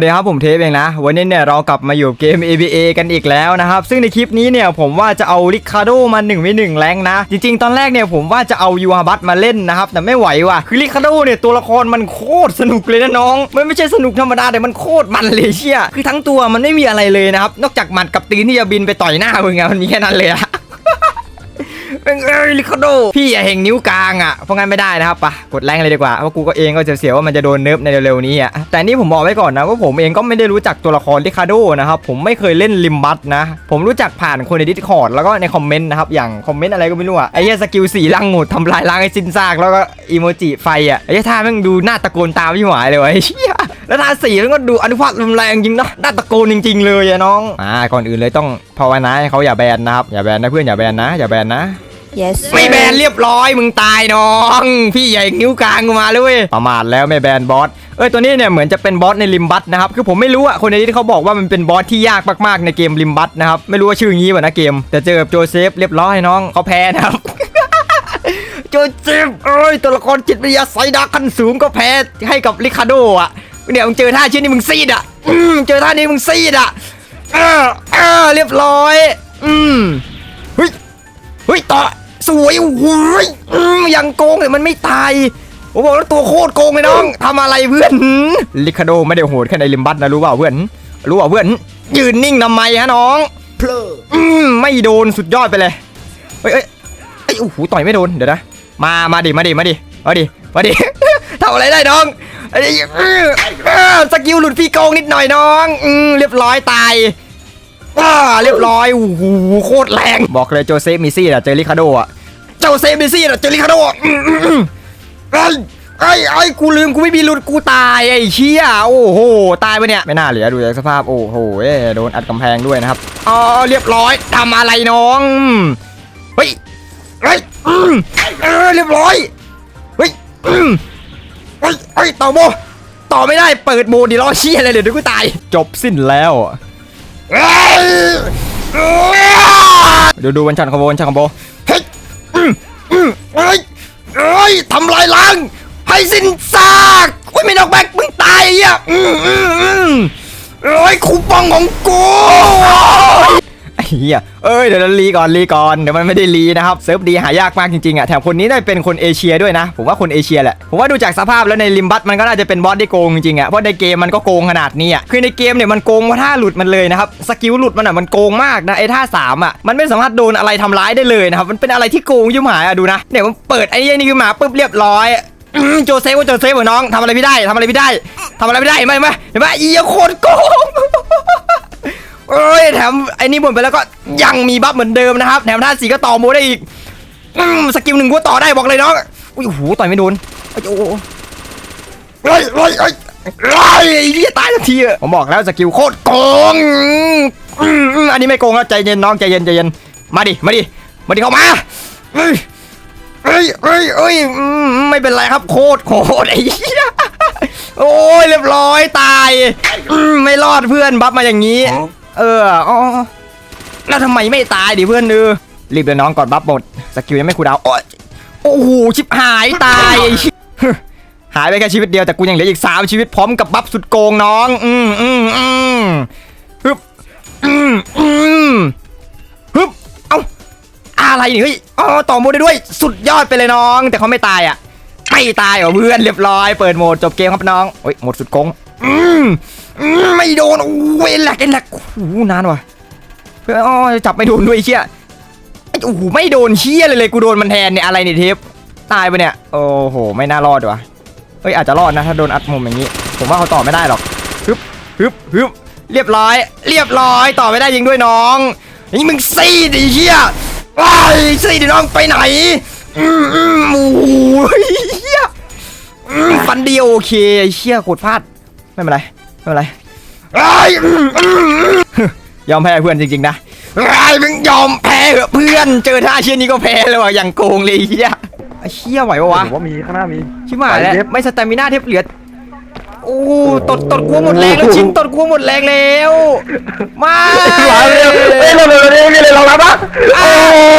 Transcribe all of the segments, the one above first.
เดี๋ยวครับผมเทปเองนะ วันนี้เนี่ยเรากลับมาอยู่เกม ABA กันอีกแล้วนะครับ ซึ่งในคลิปนี้เนี่ยผมว่าจะเอาริคาโดมา1วิ1แรงนะ จริงๆ ตอนแรกเนี่ยผมว่าจะเอายูฮาบัตมาเล่นนะครับ แต่ไม่ไหวว่ะ คือริคาโดเนี่ยตัวละครมันโคตรสนุกเลยนะน้อง มันไม่ใช่สนุกธรรมดาแต่มันโคตรมันเลยเชี่ยคือทั้งตัวมันไม่มีอะไรเลยนะครับ นอกจากหมัดกับตีนที่จะบินไปต่อยหน้ามึงอะมันมีแค่นั้นเลยอะ เป็นเอ้ยลิคาโดพี่อย่าเห็งนิ้วกลางอะเพราะงั้นไม่ได้นะครับปะกดแรงเลยดีกว่าเพราะกูก็เองก็จะเสียวว่ามันจะโดนเนิร์ฟในเร็วๆนี้อะแต่นี่ผมบอกไว้ก่อนนะว่าผมเองก็ไม่ได้รู้จักตัวละครลิคาโดนะครับผมไม่เคยเล่นลิมบัตนะผมรู้จักผ่านคนในดิสคอร์ดแล้วก็ในคอมเมนต์นะครับอย่างคอมเมนต์อะไรก็ไม่รู้อะไอ้เหี้ยสกิลสีลังหมดทำลายล้างไอ้ซินซากแล้วก็อีโมจิไฟอะไอ้เหี้ยท่าแม่งดูหน้าตะโกนตามพี่หวายเลยวะไอ้เหี้ยแล้วท่าสีมันก็ดูอนุภาครุนแรงจริงเนาะหน้าตะโกนจริง ๆ เลยอะน้องอ่าก่อนอื่นเลยต้องภาวนาให้เขาอย่าแบนนะครับอย่าแบนนะเพื่อนอย่าแบนนะอย่าแบนนะ yes ไม่แบนเรียบร้อยมึงตายน้อง พี่ใหญ่นิ้วกลางกูมาเลยเว้ยประมาทแล้วไม่แบนบอสเอ้ยตัวนี้เนี่ยเหมือนจะเป็นบอสในลิมบัตนะครับคือผมไม่รู้อะคนในนี้เขาบอกว่ามันเป็นบอสที่ยากมากๆในเกมลิมบัตนะครับไม่รู้ว่าชื่องี้ป่ะนะเกม แต่เจอกับโจเซฟเรียบร้อยน้องเขาแพ้นะครับโจเซฟเอ้ยตัวละครจิตวิทยาไซดาขั้นสูงก็แพ้ให้กับลิคาโดอะเนี่ยมึงเจอท่าเช่นนี้มึงซีดอะอืมเจอท่านี้มึงซีดอะเออเออเรียบร้อย อืมเฮ้ยเฮ้ยต่อ สวยโอ้โหยอืมยังโกงเลยมันไม่ตายผมบอกแล้วตัวโคตรโกงเลยน้องทำอะไรเพื่อนหืมลิคาโดไม่ได้โหดแค่ในลิมบัตนะรู้เปล่าเพื่อนรู้เปล่าเพื่อนยืนนิ่งทำไมฮะน้องเพลอืมไม่โดนสุดยอดไปเลยเฮ้ยเอ้ยไอ้ยโอ้โหต่อยไม่โดนเดี๋ยวนะมามาดิมาดิมาดิมาดิมาดิทำอะไรได้น้องไอ้เออเออสกิลหลุดพี่โกงนิดหน่อยน้องอืมเรียบร้อยตาย ว้าเรียบร้อยโอ้โหโคตรแรง บอกเลยโจเซฟมิซี่อะเจอริคาโดอะโจเซฟมิซี่อะเจอริคาโดอะอืมอืมอืมไอ้ไอ้ไอ้กูลืมกูไม่มีลุดกูตายไอ้เชี่ยโอ้โหตายไปเนี่ยไม่น่าเหลือดูจากสภาพโอ้โหเอ้ยโดนอัดกำแพงด้วยนะครับอ๋อเรียบร้อยทำอะไรน้องเฮ้ยเฮ้ยอืมเออเรียบร้อยเฮ้ยอืม เฮ้ยเฮ้ยต่อโบต่อไม่ได้ เปิดโบดีรอเชี่ยอะไรเดี๋ยวกูตาย จบสิ้นแล้ว ดูดูวันชันคอมโบวันชันคอมโบเฮ้ยเฮ้ยเฮ้ยทำลายล้างให้สิ้นซากโอ้ยไม่นอกแบกมึงตายอะเฮ้ยคูปองของกู เหี้ยเอ้ยเดี๋ยวเรารีก่อนรีก่อนเดี๋ยวมันไม่ได้รีนะครับเซิร์ฟดีหายากมากจริงๆอะแถมคนนี้ได้เป็นคนเอเชียด้วยนะ ผมว่าคนเอเชียแหละผมว่าดูจากสภาพแล้วในลิมบัตมันก็น่าจะเป็นบอสที่โกงจริงๆอะเพราะในเกมมันก็โกงขนาดนี้อะคือในเกมเนี่ยมันโกงว่าท่าหลุดมันเลยนะครับสกิลหลุดมันอะมันโกงมากนะไอ้ท่าสามอะมันไม่สามารถโดนอะไรทำร้ายได้เลยนะครับมันเป็นอะไรที่โกงยิ่งหายอะดูนะเนี่ยมันเปิดไอ้นี่ขึ้นมาปุ๊บเรียบร้อยโจเซฟว่าโจเซฟเหรอน้องทำอะไรไม่ได้ทำอะไรไม่ได้ทำอะไรไม่ได้เห็นไหมเห็นไหมเห็นไหมอีโคตรโกง เอ้ยแถมไอ้นี่บ่นไปแล้วก็ยังมีบัฟเหมือนเดิมนะครับแถมท่าสีก็ต่อโมได้อีกสกิลหนึ่งกูต่อได้บอกเลยน้องอุ้ยโหต่อยไม่โดนโอ้โหเฮ้ยเฮ้ยเฮ้ยเฮ้ยไอ้เหี้ยตายทันทีอะผมบอกแล้วสกิลโคตรโกงอันนี้ไม่โกงแล้วใจเย็นน้องใจเย็นใจเย็นมาดิมาดิมาดิเข้ามาเฮ้ยเฮ้ยเฮ้ยไม่เป็นไรครับโคตรโคตรไอ้เหี้ยโอ้ยเรียบร้อยตายไม่รอดเพื่อนบัฟมาอย่างนี้ เอออ๋อแล้วทำไมไม่ตายดิเพื่อนเออรีบเลยน้องกอนบัฟหมดสกิลยังไม่คูดาวโอ้ยโอ้โหชิบหายตายหายไปแค่ชีวิตเดียวแต่กูยังเหลืออีกสามชีวิตพร้อมกับบัฟสุดโกงน้อง อืมอืมอืมฮึบอืมอืมฮึบเอ้าอะไรนี่เฮ้ยอ๋อต่อโมดได้ด้วยสุดยอดไปเลยน้อง แต่เขาไม่ตายอะไม่ตายเหรอเพื่อนเรียบร้อยเปิดโหมดจบเกมครับน้องโอ้ยโหมดสุดโกงอืม ไม่โดนโอ้ยแหลกแหลกโอ้นานว่ะ เพื่อนอ๋อจับไม่โดนด้วยเชี่ยโอ้โหไม่โดนเชี่ยเลยเลยกูโดนมันแทนเนี่ยอะไรเนี่ยเทปตายไปเนี่ยโอ้โหไม่น่ารอดว่ะเฮ้ยอาจจะรอดนะถ้าโดนอัดมุมอย่างนี้ ผมว่าเขาต่อไม่ได้หรอกฮึบฮึบฮึบเรียบร้อย เรียบร้อยต่อไม่ได้ยิงด้วยน้องนี่มึงซีดไอ้เชี่ยว้ายซีดไอ้น้องไปไหนอืมอืมโอ้โหเหี้ยอืมฟันเดียวโอเคเชี่ยกดพลาดไม่เป็นไร ไม่เป็นไรไอ้ยอืมอืมอืมยอมแพ้เพื่อนจริงๆนะไอ้ยมึงยอมแพ้เหอะเพื่อนเจอท่าเชี่ยนี้ก็แพ้เลยว่ะอย่างโกงเลยไอ้เชี่ยไอ้เชี่ยไหวปะวะผมว่ามีข้างหน้ามีชิบหายแล้วไหวเทปไม่สแตมิน่าเทปเหลือโอ้ตดตดกลัวหมดแรงแล้วชิ้นตดกลัวหมดแรงแล้วมาหลายเลยเฮ้ยเราเลยเราเลยเรารับนะโอ้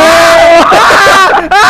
โอ้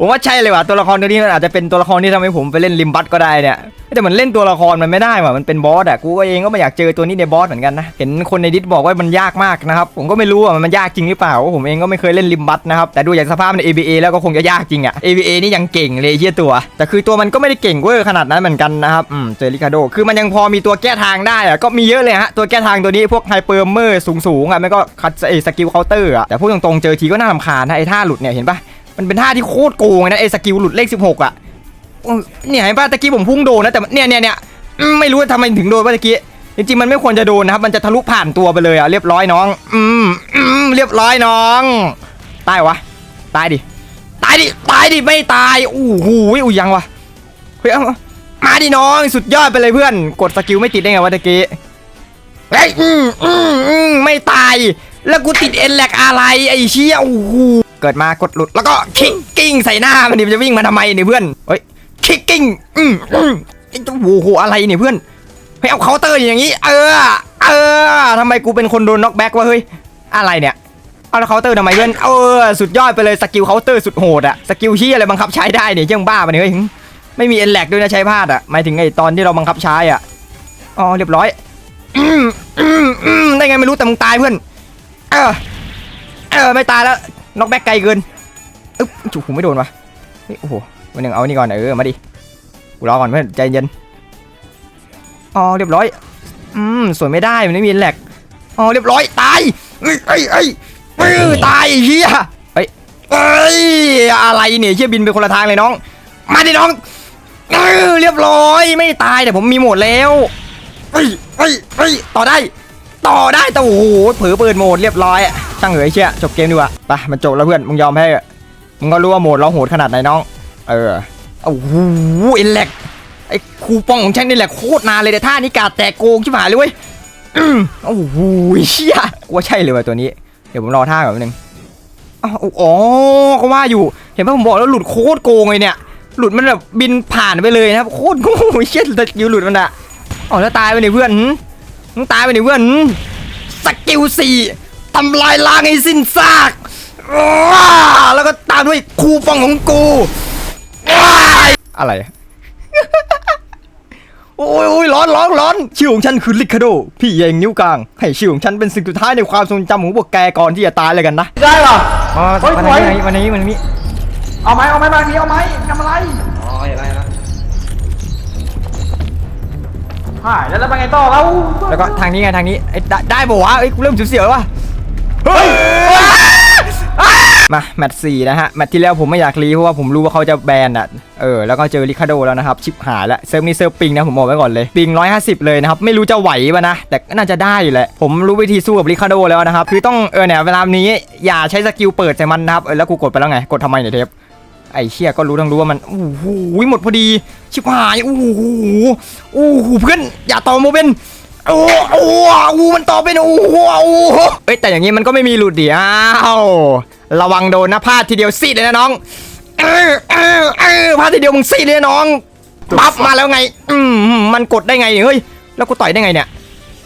ผมว่าใช่เลยว่ะตัวละครตัวนี้มันอาจจะเป็นตัวละครที่ทำให้ผมไปเล่นลิมบัตก็ได้เนี่ยแต่เหมือนเล่นตัวละครมันไม่ได้ว่ะมันเป็นบอสอะกูก็เองก็ไม่อยากเจอตัวนี้ในบอสเหมือนกันนะเห็นคนในดิสบอกว่ามันยากมากนะครับผมก็ไม่รู้ว่ามันยากจริงหรือเปล่าเพราะผมเองก็ไม่เคยเล่นลิมบัตนะครับแต่ดูจากสภาพใน ABA แล้วก็คงจะยากจริงอะ ABA นี่ยังเก่งเลยไอ้เฮียตัว แต่คือตัวมันก็ไม่ได้เก่งเวอร์ขนาดนั้นเหมือนกันนะครับอืมเจอริคาโด คือมันยังพอมีตัวแก้ทางได้อะก็มีเยอะเลยฮะ ตัวแก้ทางตัวนี้พวกไฮเปอร์เมอร์สูงๆอะไม่ก็คัดเอสกิลเคาน์เตอร์อะแต่พูดตรงๆเจอทีก็น่ารำคาญนะไอ้ท่าหลุดเนี่ยเห็นปะมันเป็นท่าที่โคตรโกงนะไอ้สกิลหลุดเลข 16 อะอืมเนี่ยเห็นปะตะกี้ผมพุ่งโดนนะแต่เนี่ยเนี่ยเนี่ยไม่รู้ว่าทำไมถึงโดนวะตะกี้จริงๆมันไม่ควรจะโดนนะครับ มันจะทะลุผ่านตัวไปเลยอะเรียบร้อยน้อง อืมอืมเรียบร้อยน้องตายวะตายดิตายดิตายดิไม่ตายโอู้หูอุ้ยยังวะเฮ้ย มาดิน้องสุดยอดไปเลยเพื่อน กดสกิลไม่ติดได้ไงวะตะกี้เฮ้ยอืมอืมอืมไม่ตาย แล้วกูติดเอ็นแลกอะไรไอ้เชี่ยโอ้โหเกิดมากดหลุดแล้วก็คิกกิ้งใส่หน้ามันดิมันจะวิ่งมาทำไมเนี่ยเพื่อนเฮ้ยคิกกิ้งอืมอืมไอ้โอ้โหอะไรเนี่ยเพื่อนเฮ้เอาเคาน์เตอร์อย่างงี้ เออ เออทำไมกูเป็นคนโดนน็อกแบ็กวะเฮ้ยอะไรเนี่ยเอาแล้วเคาน์เตอร์ทำไมเพื่อนเออสุดยอดไปเลยสกิลเคาน์เตอร์สุดโหดอะสกิลชี้อะไรบังคับใช้ได้เนี่ยเจ้งบ้าไปเนี่ยเฮ้ย ไม่มีเอ็นแลกด้วยนะใช้พลาดอะหมายถึงไอ้ตอนที่เราบังคับใช้อะอ๋อเรียบร้อยได้ไงไม่รู้แต่มึงตายเพื่อนเออเออไม่ตายแล้วน็อกแบ็กไกลเกินอึ๊บจุกผมไม่โดนวะโอ้โหวันหนึ่งเอานี่ก่อนเออมาดิกูรอก่อนเพื่อนใจเย็นอ๋อเรียบร้อยอืมสวยไม่ได้มันไม่มีแหลกอ๋อเรียบร้อยตายเอ้ยเอ้ยเอ้ยตายเฮียเอ้ยเอ้ยอะไรเนี่ยเฮียบินไปคนละทางเลยน้อง มาดิน้อง เออเรียบร้อยไม่ตายแต่ผมมีโหมดแล้วเฮ้ยเฮ้ยเฮ้ยต่อได้ ต่อได้แต่โอ้โหเผลอเปิดโหมดเรียบร้อยอะช่างเหยเชี่ยจบเกมดีกว่าไปมันจบแล้วเพื่อนมึงยอมให้อะมึงก็รู้ว่าโหมดเราโหดขนาดไหนน้อง เออโอ้โหเอ็นแลกไอ้คูปองของฉันนี่แหละโคตรนานเลยแต่ท่านี้กาดแตกโกงชิบหายเลยเว้ยอืมโอ้โหเชี่ยกูว่าใช่เลยว่ะตัวนี้ เดี๋ยวผมรอท่าก่อนแป๊บนึงอ้าวอ๋อก็ว่าอยู่ เห็นป่ะผมบอกแล้วหลุดโคตรโกงเลยเนี่ย หลุดมันแบบบินผ่านไปเลยนะครับโคตรโง่เชี่ยสกิลหลุดมันอะอ๋อแล้วตายไปเนี่ยเพื่อนหืมมึงตายไปเนี่ยเพื่อนหืมสกิลสี่ทำลายล้างให้สิ้นซากว้าแล้วก็ตามด้วยคูปองของกูว้ายอะไรโอ้ยโอ้ยร้อนร้อนร้อนชื่อของฉันคือลิคาโด พี่ใหญ่นิ้วกลาง ให้ชื่อของฉันเป็นสิ่งสุดท้ายในความทรงจำของพวกแกก่อนที่จะตายเลยกันนะ ได้ป่ะมาเฮ้ยวันสวยนี้วันนี้วันนี้ เอาไหมเอาไหมมาพี่เอาไหมทำอะไรอ๋อเห็นแล้วเห็นแล้วหายแล้วแล้วเป็นไงต่อเราแล้วก็ทางนี้ไงทางนี้ไอ้ได้ได้บอกว่าวะเอ้ยกูเริ่มเสียวๆแล้วว่ะเฮ้ยมาแมตช์สี่นะฮะแมตช์ที่แล้วผมไม่อยากรีเพราะว่าผมรู้ว่าเขาจะแบนอะเออแล้วก็เจอริคาโดแล้วนะครับชิปหายแล้วเซิร์ฟนี้เซิร์ฟปิงนะผมบอกไว้ก่อนเลยปิง 150 เลยนะครับไม่รู้จะไหวป่ะนะแต่ก็น่าจะได้อยู่แหละผมรู้วิธีสู้กับริคาโดแล้วนะครับคือต้องเออเนี่ยเวลานี้อย่าใช้สกิลเปิดใส่มันนะครับเออแล้วกูกดไปแล้วไงกดทำไมเนี่ยเทป ไอ้เชี่ยก็รู้ทั้งรู้ว่ามันโอ้โหหมดพอดี ชิบหายโอ้โหโอ้โหเพื่อนอย่าต่อโมเบนโอ้โอ้โอ้มันต่อเป็นโอ้โหโอ้เอ้ยแต่อย่างงี้มันก็ไม่มีหลุดเดิอ้าวระวังโดนนะพลาดทีเดียวซีดเลยนะน้องเออเออเออพลาดทีเดียวมึงซีดเลยน้องปั๊บมาแล้วไง อืมมันกดได้ไงเฮ้ยแล้วกูต่อยได้ไงเนี่ย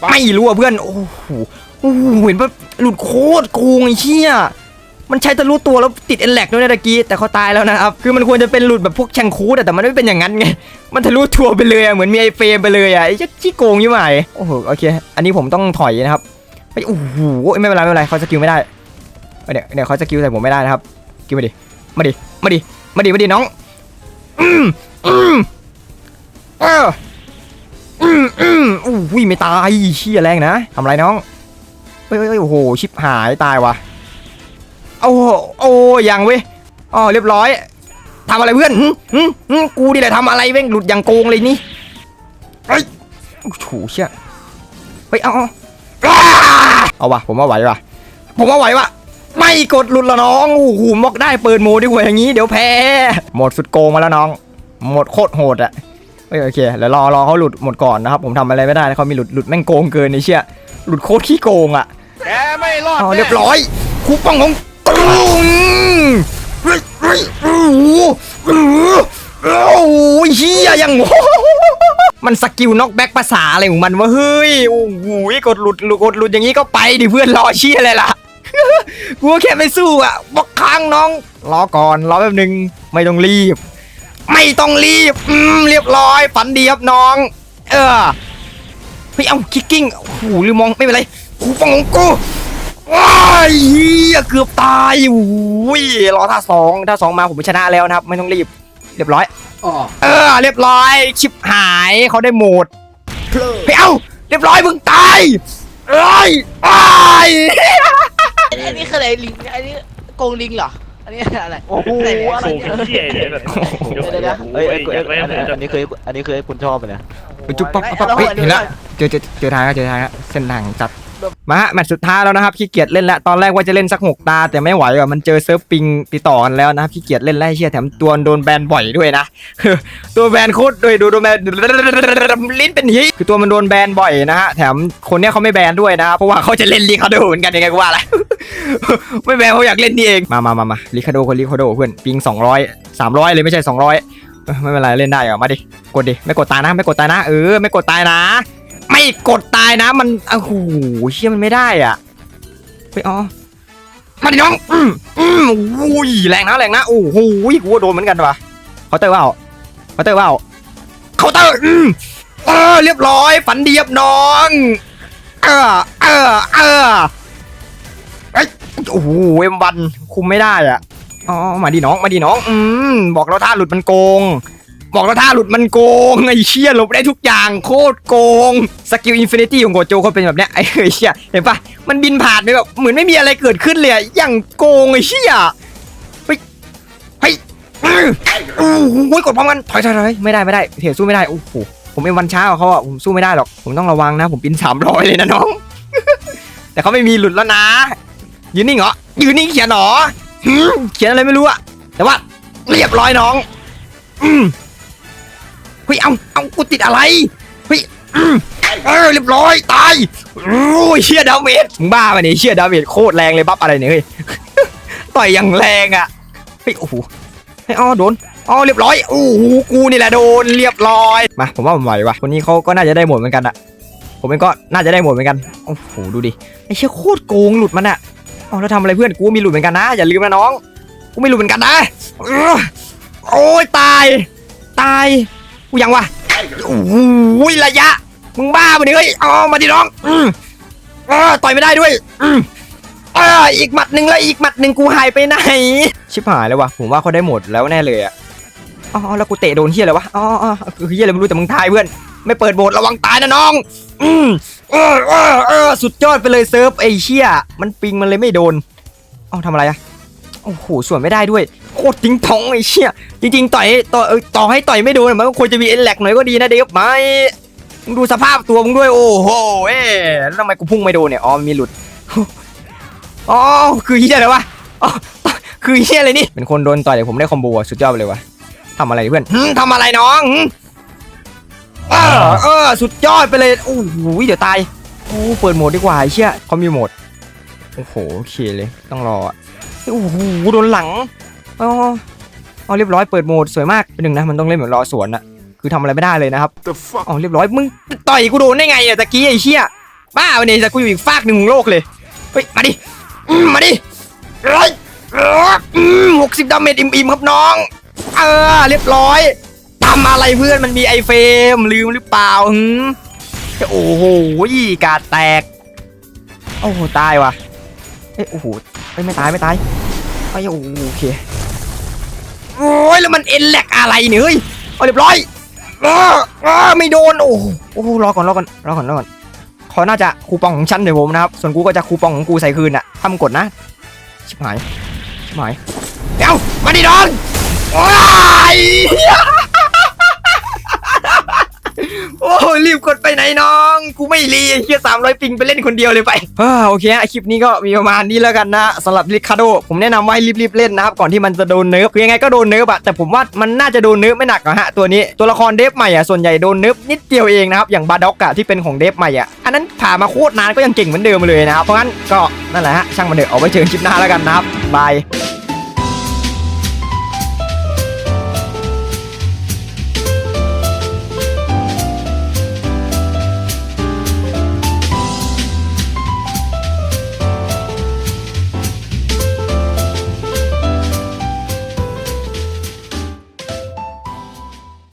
ไม่รู้อะเพื่อนโอ้โหโอ้โหเห็นปะหลุดโคตรโกงไอ้เชี่ย มันใช้ทะลุตัวแล้วติดเอ็นแลกด้วยนะตะกี้แต่เขาตายแล้วนะครับคือมันควรจะเป็นหลุดแบบพวกแชงคูดแต่มันไม่เป็นอย่างนั้นไงมันทะลุทัวไปเลยอะเหมือนมีไอเฟรมไปเลยอะไอ้เจ้าขี้โกงยี่หมายโอ้โหโอเค อันนี้ผมต้องถอยนะครับไอ้โอ้โหไม่เป็นไรไม่เป็นไรเขาสกิลไม่ได้เดี๋ยวเดี๋ยวเขาสกิลใส่ผมไม่ได้นะครับกินมาดิมาดิมาดิมาดิมาดิน้องอืมอืมเอออืมอืมอู้ยไม่ตายเชี่ยแรงนะทำไรน้องเฮ้ยเฮ้ยเฮ้ยโอ้โหชิบหายตายวะ โอ้โหโอ้ยังเว้ยอ๋อเรียบร้อยทำอะไรเพื่อนหึหึหึกูนี่แหละทำอะไรแม่งหลุดอย่างโกงเลยนี่เฮ้ยโอ้โหเชี่ยเฮ้ยเอาเอาอ้าเอาวะผมว่าไหววะผมว่าไหววะไม่กดหลุดละน้องโอ้โหมอกได้เปิดโหมดดีกว่าอย่างนี้เดี๋ยวแพ้โหมดสุดโกงมาแล้วน้องโหมดโคตรโหดอะเฮ้ยโอเคแล้วรอรอเขาหลุดหมดก่อนนะครับผมทำอะไรไม่ได้นะเขามีหลุดหลุดแม่งโกงเกินไอ้เชี่ยหลุดโคตรขี้โกงอะแกไม่รอดอ๋อแน่เรียบร้อยคูปองของกู เฮ้ยเฮ้ยโอ้โหโอ้โหโอ้โหเฮียยังมันสกิลน็อกแบ็กภาษาอะไรของมันวะเฮ้ยโอ้โหกดหลุดกดหลุดอย่างนี้ก็ไปดิเพื่อนรอเชี่ยอะไรล่ะกูแค่ไม่สู้อะบอกค้างน้อง รอก่อนรอแป๊บหนึงไม่ต้องรีบ ไม่ต้องรีบอืมเรียบร้อยฝันดีครับน้อง เออเฮ้ยเอ้าคิกกิ้งโอ้โหลืมมองไม่เป็นไรกูฟังของกู ว้ายเฮียเกือบตายโอ้ยรอท่าสองท่าสองมาผมชนะแล้วนะครับ ไม่ต้องรีบ เรียบร้อยอ๋อเออ เรียบร้อยชิบหายเขาได้โหมดเฮ้ยเอ้าเรียบร้อยมึงตายเอ้ยอ้ายอันนี้คืออะไรลิงอันนี้โกงลิงเหรออันนี้อะไรโอ้โหอะไรเนี่ยอะไรโอ้โหเหี้ยเลยแบบเดี๋ยวเดี๋ยวเดี๋ยวเอ้ยเอ้ยเอ้ยอันนี้อันนี้คืออันนี้คือคุณชอบไหมนะจุ๊บปั๊บปั๊บปั๊บเฮ้ยเห็นแล้วเจอเจอเจอทางแล้วเจอทางแล้วเส้นทางจัด มาฮะแมตช์สุดท้ายแล้วนะครับขี้เกียจเล่นแล้วตอนแรกว่าจะเล่นสักหกตา แต่ไม่ไหวว่ะมันเจอเซิร์ฟปิงติดต่อกันแล้วนะครับขี้เกียจเล่นแล้วไอ้เชี่ยแถมตัวโดนแบนบ่อยด้วยนะตัวแบนโคตรด้วยดูโดนแบนลิ้นเป็นฮีคือตัวมันโดนแบนบ่อยนะฮะแถมคนเนี้ยเขาไม่แบนด้วยนะเพราะว่าเขาจะเล่นลีคาโดเหมือนกันยังไงก็ว่าแหละไม่แบนเขาอยากเล่นนี่เองมามามามาลีคาโดคนลีคาโดเพื่อนปิง200 300เลยไม่ใช่200เออไม่เป็นไรเล่นได้เหรอมาดิกดดิไม่กดตายนะ ไม่กดตายนะเออไม่กดตายนะ ไม่กดตายนะ มันโอ้โหเชี่ยมันไม่ได้อะไปอ๋อมาดิน้อง อืมอืมอุ้ยแรงนะแรงนะโอ้โหกูว่าโดนเหมือนกันวะเคาน์เตอร์เปล่าเคาน์เตอร์เปล่าเคาน์เตอร์อืมเออเรียบร้อย ฝันดีครับน้อง เออเออเออเอ้โอ้โหเอ็มวันคุมไม่ได้อะอ๋อมาดิน้องมาดิน้อง อืมบอกแล้วท่าหลุดมันโกง บอกแล้วท่าหลุดมันโกงไอ้เชี่ยหลบได้ทุกอย่างโคตรโกงสกิลอินฟินิตี้ของโกโจเขาเป็นแบบเนี้ยไอ้เชี่ยเห็นปะมันบินผ่านไปแบบเหมือนไม่มีอะไรเกิดขึ้นเลยอะย่างโกงไอ้เชี่ยเฮ้ยเฮ้ยโอ้โหกดพร้อมกันถอยถอยไม่ได้ไม่ได้เถียสู้ไม่ได้โอ้โหผมเป็นวันเช้ากว่าเขาอะผมสู้ไม่ได้หรอกผมต้องระวังนะ ผมบินสามร้อยเลยนะน้อง แต่เขาไม่มีหลุดแล้วนะ ยืนนิ่งเหรอยืนนิ่งเขียนหรอเขียนอะไรไม่รู้อะแต่ว่าเรียบร้อยน้อง อืม เฮ้ยเอาเอากูติดอะไรเฮ้ยอืมเออเรียบร้อยตายโอ้ยเชี่ยดาเมจมึงบ้าปะเนี่ยเชี่ยดาเมจโคตรแรงเลยบัฟอะไรเนี่ยเฮ้ย ต่อยอย่างแรงอะเฮ้ยโอ้โหเฮ้ยอ๋อโดนอ๋อเรียบร้อยโอ้โหกูนี่แหละโดนเรียบร้อยมาผมว่าผมไหวว่ะคนนี้เขาก็น่าจะได้หมดเหมือนกันอะผมเองก็น่าจะได้หมดเหมือนกันโอ้โหดูดิไอ้เชี่ยโคตรโกงหลุดมันอะอ๋อแล้วทำอะไรเพื่อนกูมีหลุดเหมือนกันนะอย่าลืมนะน้องกูไม่หลุดเหมือนกันนะโอ้ยตาย ตาย กูยังวะโอ้ยระยะ มึงบ้าปะเนี่ยเฮ้ยเอามาดิน้องอืมเออต่อยไม่ได้ด้วย อืมเอออีกหมัดหนึ่งแล้วอีกหมัดหนึ่งกูหายไปไหน ชิบหายแล้ววะผมว่าเขาได้หมดแล้วแน่เลยอะอ๋อแล้วกูเตะโดนเฮียอะไรวะอ๋ออ๋อคือเฮียอะไรไม่รู้แต่มึงทายเพื่อน ไม่เปิดโบสระวังตายนะน้อง อืมเออเออเออสุดยอดไปเลยเซิร์ฟไอเชี่ยมันปิงมันเลยไม่โดนเอ้าทำอะไรอะโอ้โหส่วนไม่ได้ด้วย โคตรทิ้งท้องไอ้เชี่ยจริงๆต่อยต่อเออต่อให้ต่อยไม่โดนมันก็ควรจะมีเอ็นแลกหน่อยก็ดีนะเดฟไม่มึงดูสภาพตัวมึงด้วยโอ้โหเอ๊ะแล้วทำไมกูพุ่งไม่โดนเนี่ยอ๋อมีหลุดอ๋อคือเฮียอะไรวะอ๋อคือเฮียอะไรนี่เป็นคนโดนต่อยแต่ผมได้คอมโบอะสุดยอดไปเลยวะทำอะไรเพื่อนทำอะไรน้องเออเออสุดยอดไปเลยโอ้โหเดี๋ยวตายโอ้เปิดโหมดดีกว่าไอ้เชี่ยเขามีโหมดโอ้โหโอเคเลยต้องรออะโอ้โหโดนหลัง อ๋ออ๋อเรียบร้อยเปิดโหมดสวยมากเป็นหนึ่งนะมันต้องเล่นเหมือนรอสวนอะคือทำอะไรไม่ได้เลยนะครับอ๋อเรียบร้อยมึงต่อยกูโดนได้ไงอะตะกี้ไอ้เชี่ยบ้าวันนี้จะกูอยู่อีกฟากหนึ่งของโลกเลยเฮ้ยมาดิอืมมาดิเฮ้ยหกสิบดาเมจอิ่มๆครับน้องเออเรียบร้อยทำอะไรเพื่อนมันมีไอเฟรมลืมหรือเปล่าหืมโอ้โหกาดแตก โอ้โหตายว่ะเอ้ยโอ้โหเอ้ยไม่ตายไม่ตายเอ้ยโอ้โหโอเค โอ้ยแล้วมันเอ็นแหลกอะไรเนี่ยเฮ้ยเอาเรียบร้อยอไม่โดนโอ้โหโอ้รอก่อนรอก่อนรอก่อนรอก่อนเขาน่าจะคูปองของฉันเดี๋ยวผมนะครับส่วนกูก็จะคูปองของกูใส่คืนอะถ้ามกดนะชิบหายชิบหายเดี๋ยวมาดิน้องว้าย โอ้ยรีบกดไปไหนน้อง กูไม่รีไอ้เฮียสามร้อยปิงไปเล่นคนเดียวเลยไปโอเคคลิปนี้ก็มีประมาณนี้แล้วกันนะสำหรับลิคาโด ผมแนะนำว่าให้รีบๆเล่นนะครับ ก่อนที่มันจะโดนเนิร์ฟคือยังไงก็โดนเนิร์ฟอะแต่ผมว่ามันน่าจะโดนเนิร์ฟไม่หนักอะฮะตัวนี้ตัวละครเดฟใหม่อะส่วนใหญ่โดนเนิร์ฟนิดเดียวเองนะครับอย่างบาด็อกอะที่เป็นของเดฟใหม่อะอันนั้นผ่านมาโคตรนานก็ยังเก่งเหมือนเดิมเลยนะครับเพราะงั้นก็นั่นแหละฮะช่างมันเถอะเอาไว้เจอคลิปหน้าแล้วกันนะครับบาย